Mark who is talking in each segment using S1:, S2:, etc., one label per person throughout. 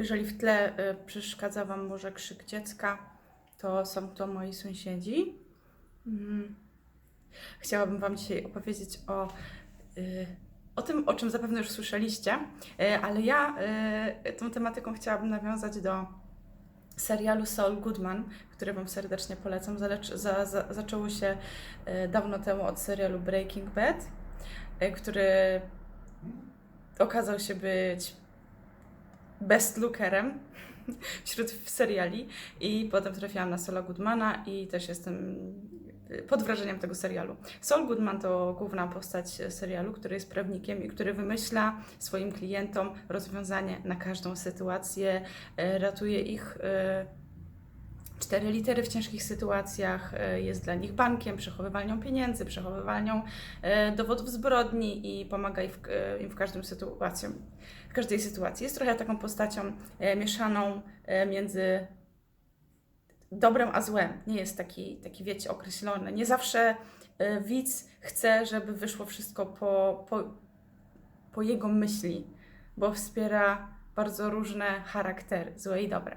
S1: Jeżeli w tle y, przeszkadza Wam może krzyk dziecka, to są to moi sąsiedzi. Mm. Chciałabym Wam dzisiaj opowiedzieć o, y, o tym, o czym zapewne już słyszeliście, y, ale ja tą tematyką chciałabym nawiązać do serialu Saul Goodman, który Wam serdecznie polecam. Za, za, zaczęło się dawno temu od serialu Breaking Bad, który okazał się być best lookerem wśród seriali i potem trafiłam na Saula Goodmana i też jestem pod wrażeniem tego serialu. Saul Goodman to główna postać serialu, który jest prawnikiem i który wymyśla swoim klientom rozwiązanie na każdą sytuację, e, ratuje ich e, cztery litery w ciężkich sytuacjach, e, jest dla nich bankiem, przechowywalnią pieniędzy, przechowywalnią e, dowodów zbrodni i pomaga im w, e, każdym sytuacjom, w każdej sytuacji. Jest trochę taką postacią mieszaną między dobrem a złem. Nie jest taki, taki wiecie, określony. Nie zawsze widz chce, żeby wyszło wszystko po, po, po jego myśli, bo wspiera bardzo różne charaktery, złe i dobre.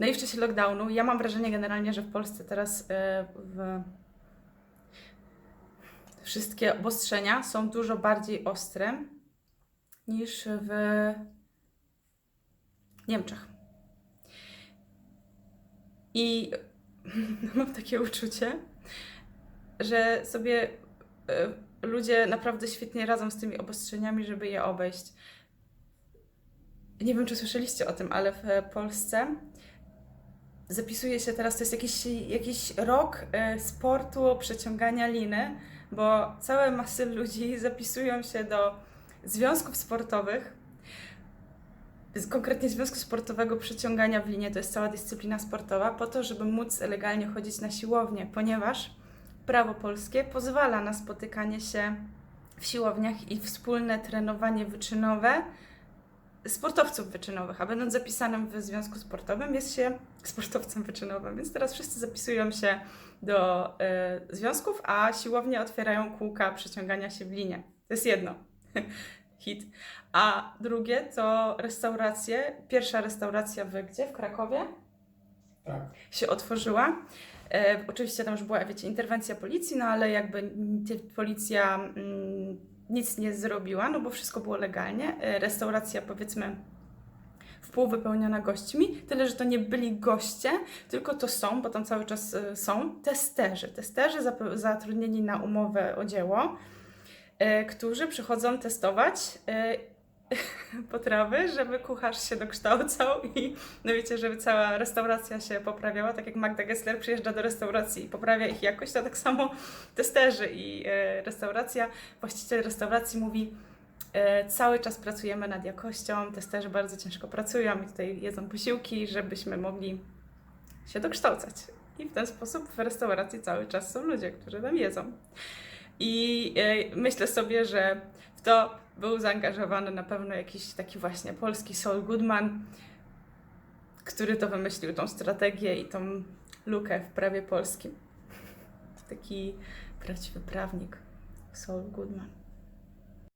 S1: No i w czasie lockdownu, ja mam wrażenie generalnie, że w Polsce teraz e, w wszystkie obostrzenia są dużo bardziej ostre niż w Niemczech. I mam takie uczucie, że sobie e, ludzie naprawdę świetnie radzą z tymi obostrzeniami, żeby je obejść. Nie wiem, czy słyszeliście o tym, ale w Polsce zapisuje się teraz, to jest jakiś, jakiś rok e, sportu przeciągania liny, bo całe masy ludzi zapisują się do związków sportowych, konkretnie Związku Sportowego Przeciągania w linie, to jest cała dyscyplina sportowa, po to, żeby móc legalnie chodzić na siłownię, ponieważ prawo polskie pozwala na spotykanie się w siłowniach i wspólne trenowanie wyczynowe sportowców wyczynowych, a będąc zapisanym w związku sportowym jest się sportowcem wyczynowym, więc teraz wszyscy zapisują się do e, związków, a siłownie otwierają kółka przeciągania się w linie. To jest jedno. Hit. A drugie to restauracje. Pierwsza restauracja w gdzie? W Krakowie?
S2: Tak.
S1: się otworzyła. E, oczywiście tam już była, wiecie, interwencja policji, no ale jakby policja mm, nic nie zrobiła, no bo wszystko było legalnie. E, restauracja, powiedzmy, w pół wypełniona gośćmi, tyle, że to nie byli goście, tylko to są, bo tam cały czas e, są, testerzy. Testerzy zatrudnieni na umowę o dzieło, e, którzy przychodzą testować potrawy, żeby kucharz się dokształcał i no wiecie, żeby cała restauracja się poprawiała, tak jak Magda Gessler przyjeżdża do restauracji i poprawia ich jakość, to tak samo testerzy i e, restauracja, właściciel restauracji mówi e, cały czas pracujemy nad jakością, testerzy bardzo ciężko pracują i tutaj jedzą posiłki, żebyśmy mogli się dokształcać. I w ten sposób w restauracji cały czas są ludzie, którzy tam jedzą. I e, myślę sobie, że w to był zaangażowany na pewno jakiś taki właśnie polski Saul Goodman, który to wymyślił, tą strategię i tą lukę w prawie polskim. Taki prawdziwy prawnik, Saul Goodman.